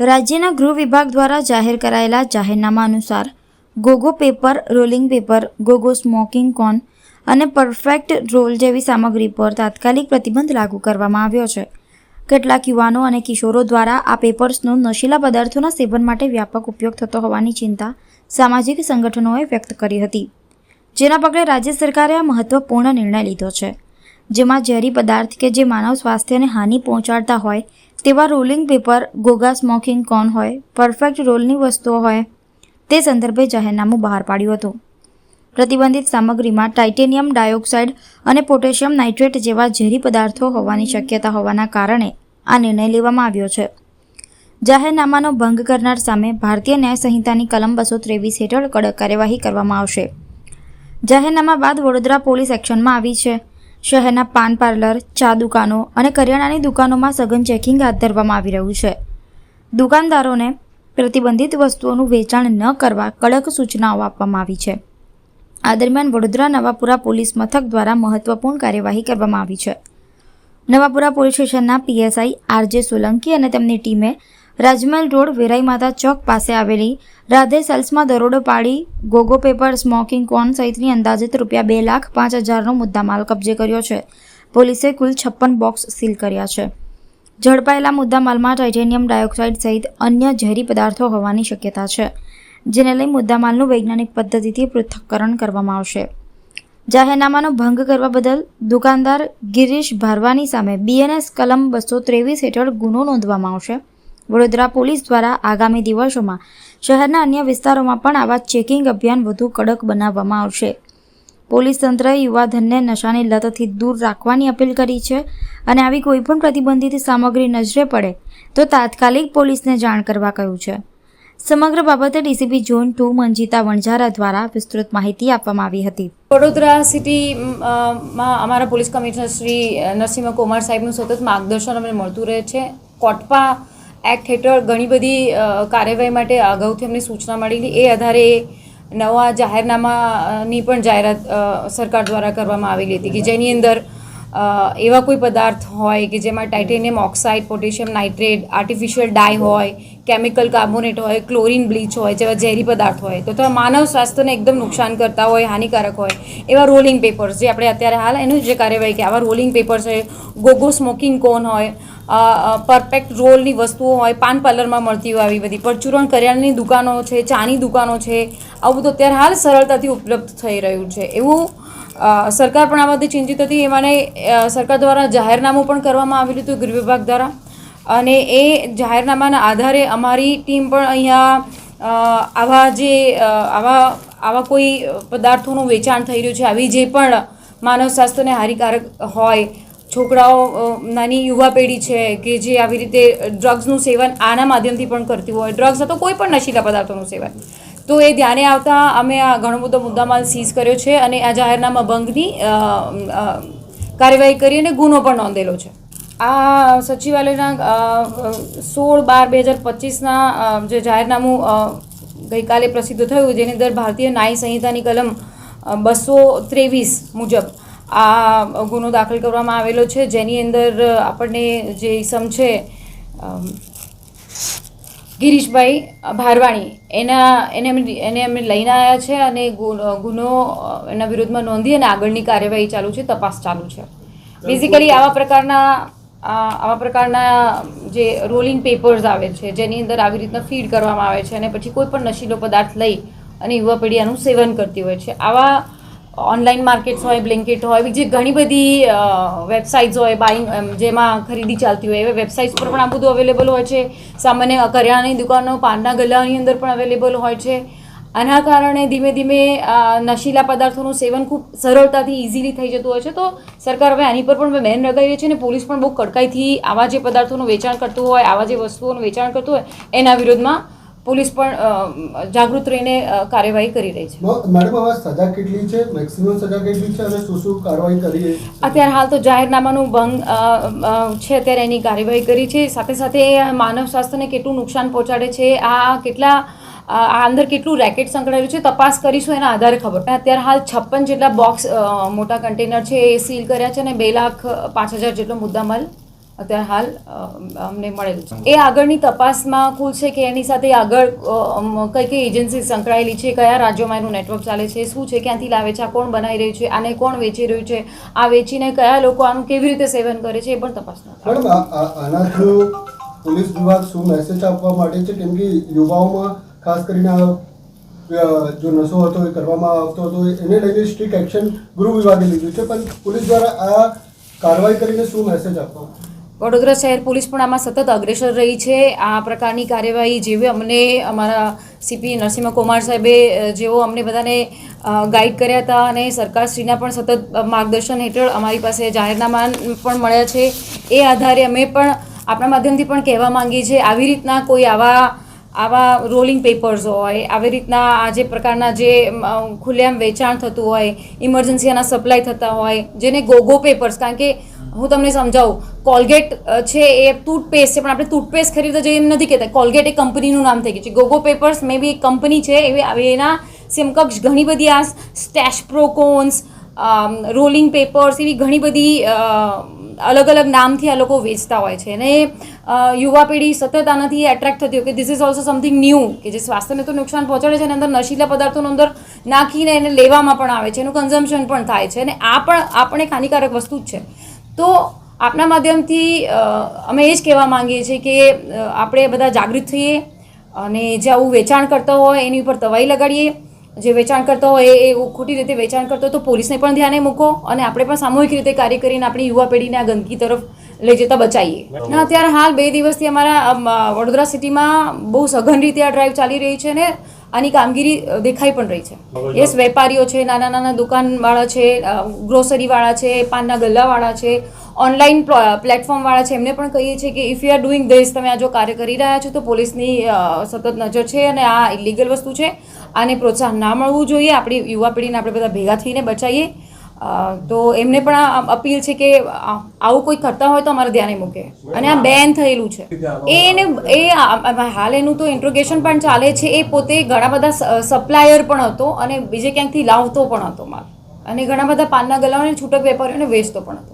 રાજ્યના ગૃહ વિભાગ દ્વારા જાહેર કરાયેલા જાહેરનામા અનુસાર Gogo paper, rolling paper, Gogo smoking cone અને પરફેક્ટ રોલ જેવી સામગ્રી પર તાત્કાલિક પ્રતિબંધ લાગુ કરવામાં આવ્યો છે. કેટલાક યુવાનો અને કિશોરો દ્વારા આ પેપર્સનો નશીલા પદાર્થોના સેવન માટે વ્યાપક ઉપયોગ થતો હોવાની ચિંતા સામાજિક સંગઠનોએ વ્યક્ત કરી હતી. જેના પગલે રાજ્ય સરકારે આ મહત્વપૂર્ણ નિર્ણય લીધો છે. જેમાં ઝેરી પદાર્થ કે જે માનવ સ્વાસ્થ્યને હાનિ પહોંચાડતા હોય તેવા રોલિંગ પેપર ગોગા સ્મોકિંગ કોન હોય? પરફેક્ટ રોલની વસ્તુઓ હોય. તે સંદર્ભે જાહેરનામું બહાર પાડ્યું હતું. પ્રતિબંધિત સામગ્રીમાં ટાઇટેનિયમ ડાયોક્સાઇડ અને પોટેશિયમ નાઇટ્રેટ જેવા ઝેરી પદાર્થો હોવાની શક્યતા હોવાના કારણે આ નિર્ણય લેવામાં આવ્યો છે. જાહેરનામાનો ભંગ કરનાર સામે ભારતીય ન્યાય સંહિતાની કલમ બસો ત્રેવીસ હેઠળ કડક કાર્યવાહી કરવામાં આવશે. જાહેરનામા બાદ વડોદરા પોલીસ એક્શનમાં આવી છે. શહેરના પાન પાર્લર, ચા દુકાનો અને કરિયાણાની દુકાનોમાં સઘન ચેકિંગ હાથ ધરવામાં આવી રહ્યું છે. દુકાનદારોને પ્રતિબંધિત વસ્તુઓનું વેચાણ ન કરવા કડક સૂચનાઓ આપવામાં આવી છે. આ દરમિયાન વડોદરા નવાપુરા પોલીસ મથક દ્વારા મહત્વપૂર્ણ કાર્યવાહી કરવામાં આવી છે. નવાપુરા પોલીસ સ્ટેશનના પીએસઆઈ આરજે સોલંકી અને તેમની ટીમે રાજમહેલ રોડ વેરાઈ માતા ચોક પાસે આવેલી રાધે સેલ્સમાં દરોડો પાડી ગોગો પેપર સ્મોકિંગ કોન સહિતની અંદાજિત રૂપિયા બે લાખ પાંચ હજારનો મુદ્દામાલ કબજે કર્યો છે. પોલીસે કુલ છપ્પન બોક્સ સીલ કર્યા છે. ઝડપાયેલા મુદ્દામાલમાં ટાઇટેનિયમ ડાયોક્સાઇડ સહિત અન્ય ઝેરી પદાર્થો હોવાની શક્યતા છે, જેને લઈ મુદ્દામાલનું વૈજ્ઞાનિક પદ્ધતિથી પૃથ્થકરણ કરવામાં આવશે. જાહેરનામાનો ભંગ કરવા બદલ દુકાનદાર ગિરીશ ભારવાની સામે બીએનએસ કલમ બસો ત્રેવીસ હેઠળ ગુનો નોંધવામાં આવશે. વડોદરા પોલીસ દ્વારા આગામી દિવસોમાં શહેરના અન્ય વિસ્તારોમાં પણ આવા ચેકિંગ અભિયાન વધુ કડક બનાવવામાં આવશે. પોલીસ તંત્રએ યુવાધનને નશાની લતથી દૂર રાખવાની અપીલ કરી છે અને આવી કોઈપણ પ્રતિબંધિત સામગ્રી નજરે પડે તો તાત્કાલિક પોલીસને જાણ કરવા કહ્યું છે. સમગ્ર બાબતે DCP zone two Manjita Vanzara દ્વારા વિસ્તૃત માહિતી આપવામાં આવી હતી. વડોદરા સિટી માં અમારા પોલીસ કમિશનર શ્રી નરસિંહ કુમાર સાહેબનું સતત માર્ગદર્શન અમને મળતું રહે છે. કોટપા એક્ટ હેઠળ ઘણી બધી કાર્યવાહી માટે અગાઉથી અમને સૂચના મળેલી. એ આધારે નવા જાહેરનામાની પણ જાહેરાત સરકાર દ્વારા કરવામાં આવેલી હતી કે જેની અંદર એવા કોઈ પદાર્થ હોય કે જેમાં titanium oxide, potassium nitrate, artificial dye હોય, કેમિકલ કાર્બોનેટ હોય, ક્લોરિન બ્લીચ હોય જેવા ઝેરી પદાર્થ હોય, તો માનવ સ્વાસ્થ્યને એકદમ નુકસાન કરતા હોય, હાનિકારક હોય, એવા રોલિંગ પેપર્સ જે આપણે અત્યારે હાલ એનું જે કાર્યવાહી કે આવા રોલિંગ પેપર્સ હોય, ગોગો સ્મોકિંગ કોન હોય પરફેક્ટ રોલની વસ્તુઓ હોય પાન પાર્લરમાં મળતી હોય આવી બધી. પરચુરણ કરિયાણાની દુકાનો છે ચાની દુકાનો છે આવું બધું અત્યારે હાલ સરળતાથી ઉપલબ્ધ થઈ રહ્યું છે. એવું સરકાર પણ આ બધે ચિંતિત હતી. એમાંને અ, સરકાર દ્વારા જાહેરનામું પણ કરવામાં આવેલું હતું ગૃહ વિભાગ દ્વારા. અને એ જાહેરનામાના આધારે અમારી ટીમ પણ અહીંયા આવા જે આવા આવા કોઈ પદાર્થોનું વેચાણ થઈ રહ્યું છે આવી જે પણ માનવ સ્વાસ્થ્યને હાનિકારક હોય છોકરાઓ નાની યુવા પેઢી છે કે જે આવી રીતે ડ્રગ્સનું સેવન આના માધ્યમથી પણ કરતી હોય. ડ્રગ્સ અથવા કોઈ પણ નશીલા પદાર્થોનું સેવન. તો એ ધ્યાને આવતા અમે આ ઘણો બધો મુદ્દામાલ સીઝ કર્યો છે અને આ જાહેરનામા ભંગની કાર્યવાહી કરી અને ગુનો પણ નોંધેલો છે. આ સચિવાલયના સોળ બાર બે હજાર પચીસના જે જાહેરનામું ગઈકાલે પ્રસિદ્ધ થયું, જેની અંદર ભારતીય ન્યાય સંહિતાની કલમ બસો ત્રેવીસ મુજબ આ ગુનો દાખલ કરવામાં આવેલો છે. જેની અંદર આપણને જે ઇસમ છે ગિરીશભાઈ ભારવાણી, એના, એને એને અમે લઈને આવ્યા છે અને ગુનો એના વિરુદ્ધમાં નોંધી અને આગળની કાર્યવાહી ચાલુ છે, તપાસ ચાલુ છે. બેઝિકલી આવા પ્રકારના આવા પ્રકારના જે રોલિંગ પેપર્સ આવે છે, જેની અંદર આવી રીતના ફીડ કરવામાં આવે છે અને પછી કોઈ પણ નશીલો પદાર્થ લઈ અને યુવા પેઢી આનું સેવન કરતી હોય છે. આવા ઓનલાઈન માર્કેટ્સ હોય બ્લિંકિટ હોય જે ઘણી બધી વેબસાઇટ્સ હોય બાઇંગ જેમાં ખરીદી ચાલતી હોય, એવી વેબસાઇટ્સ પર પણ આ બધું અવેલેબલ હોય છે. સામાન્ય કરિયાણાની દુકાનો, પાનના ગલ્લાની અંદર પણ અવેલેબલ હોય છે. આના કારણે ધીમે ધીમે નશીલા પદાર્થોનું સેવન ખૂબ સરળતાથી ઇઝીલી થઈ જતું હોય છે. તો સરકાર હવે આની પર પણ બેન લગાવી રહી છે અને પોલીસ પણ બહુ કડકાઈથી આવા જે પદાર્થોનું વેચાણ કરતું હોય, આવા જે વસ્તુઓનું વેચાણ કરતું હોય, એના વિરોધમાં પોલીસ પણ જાગૃત રહીને કાર્યવાહી કરી રહી છે. મેડમ હવે સજા કેટલી છે? મેક્સિમમ સજા કેટલી છે અને શું શું કાર્યવાહી કરીએ અત્યારે હાલ તો જાહેરનામાનું ભંગ છે અત્યારે એની કાર્યવાહી કરી છે. સાથે સાથે માનવ સ્વાસ્થ્યને કેટલું નુકસાન પહોંચાડે છે આ કેટલા આ અંદર કેટલું રેકેટ સંકળાયેલું છે તપાસ કરીશું એના આધારે ખબર. અત્યારે હાલ છપ્પન જેટલા બોક્સ મોટા કન્ટેનર છે એ સીલ કર્યા છે અને બે લાખ પાંચ હજાર જેટલો મુદ્દામાલ અત્યારે હાલ અમને મળેલું છે. એ આગળની તપાસમાં કુલ છે કે એની સાથે આગળ કઈ કઈ એજન્સી સંકળાયેલી છે, કયા રાજ્યોમાં એનું નેટવર્ક ચાલે છે, શું છે, ક્યાંથી લાવે છે, આ કોણ બનાવી રહ્યું છે, આને કોણ વેચી રહ્યું છે, આ વેચીને કયા લોકો આનું કેવી રીતે સેવન કરે છે એ પણ તપાસ આના થ્રુ પોલીસ વિભાગ શું મેસેજ આપવા માટે છે? કેમ કે યુવાઓમાં, ખાસ કરીને જો નશો હતો, એ કરવામાં આવતો હતો, એને લઈને સ્ટ્રિક્ટ એક્શન ગૃહ વિભાગે લીધું છે. પણ પોલીસ દ્વારા આ કાર્યવાહી કરીને શું મેસેજ આપવા વડોદરા શહેર પોલીસ પણ આમાં સતત અગ્રેસર રહી છે. આ પ્રકારની કાર્યવાહી જેવી અમને અમારા સીપી નરસિંહ કુમાર સાહેબે જેઓ અમને બધાને ગાઈડ કર્યા હતા અને સરકારશ્રીના પણ સતત માર્ગદર્શન હેઠળ અમારી પાસે જાહેરનામા પણ મળ્યા છે. એ આધારે અમે પણ આપણા માધ્યમથી પણ કહેવા માંગીએ છીએ, આવી રીતના કોઈ આવા આવા રોલિંગ પેપર્સ હોય, આવી રીતના આ જે પ્રકારના જે ખુલ્લેઆમ વેચાણ થતું હોય ઇમરજન્સી આના સપ્લાય થતા હોય, જેને ગોગો પેપર્સ કારણ કે હું તમને સમજાવું. કોલગેટ છે એ ટૂથપેસ્ટ છે, પણ આપણે ટૂથપેસ્ટ ખરીદવા જઈએ એમ નથી કહેતા. કોલગેટ એ કંપનીનું નામ થઈ ગયું છે. ગોગો પેપર્સ મે બી કંપની છે એવી આવી એના સમકક્ષ ઘણી બધી આ સ્ટેશ પ્રોકોન્સ રોલિંગ પેપર્સ એવી ઘણી બધી અલગ અલગ નામથી આ લોકો વેચતા હોય છે. અને યુવા પેઢી સતત આનાથી એટ્રેક્ટ થતી હોય કે this is also something new કે જે સ્વાસ્થ્યને તો નુકસાન પહોંચાડે છે અને અંદર નશીલા પદાર્થોનો અંદર નાખીને એને લેવામાં પણ આવે છે. એનું કન્ઝમ્પશન પણ થાય છે. અને આ પણ આપણે હાનિકારક વસ્તુ જ છે. તો આપના માધ્યમથી અમે એ જ કહેવા માંગીએ છીએ કે આપણે બધા જાગૃત થઈએ અને જે આવું વેચાણ કરતા હોય એની ઉપર તવાઈ લગાડીએ. જે વેચાણ કરતા હોય એ ખોટી રીતે વેચાણ કરતો હોય તો પોલીસને પણ ધ્યાને મૂકો અને આપણે પણ સામૂહિક રીતે કાર્ય કરીને આપણી યુવા પેઢીને આ ગંદકી તરફ લઈ જતા બચાવીએ અને અત્યારે હાલ બે દિવસથી અમારા વડોદરા સિટીમાં બહુ સઘન રીતે આ ડ્રાઈવ ચાલી રહી છે ને આની કામગીરી દેખાઈ પણ રહી છે. યસ વેપારીઓ છે નાના નાના દુકાનવાળા છે ગ્રોસરીવાળા છે પાનના ગલ્લાવાળા છે ઓનલાઈન પ્લેટફોર્મવાળા છે એમને પણ કહીએ છીએ કે if you are doing this તમે આ જો કાર્ય કરી રહ્યા છો તો પોલીસની સતત નજર છે અને આ ઇલીગલ વસ્તુ છે. આને પ્રોત્સાહન ના મળવું જોઈએ. આપણી યુવા પેઢીને આપણે બધા ભેગા થઈને બચાવીએ તો એમને પણ આ અપીલ છે કે આવું કોઈ કરતા હોય તો અમારે ધ્યાને મૂકે. અને આ બેન થયેલું છે. એ એને એ હાલ એનું તો ઇન્ટ્રોગેશન પણ ચાલે છે. એ પોતે ઘણા બધા સપ્લાયર પણ હતો અને બીજે ક્યાંકથી લાવતો પણ હતો માલ. અને ઘણા બધા પાનના ગલાઓને છૂટક વેપારીઓને વેચતો પણ હતો.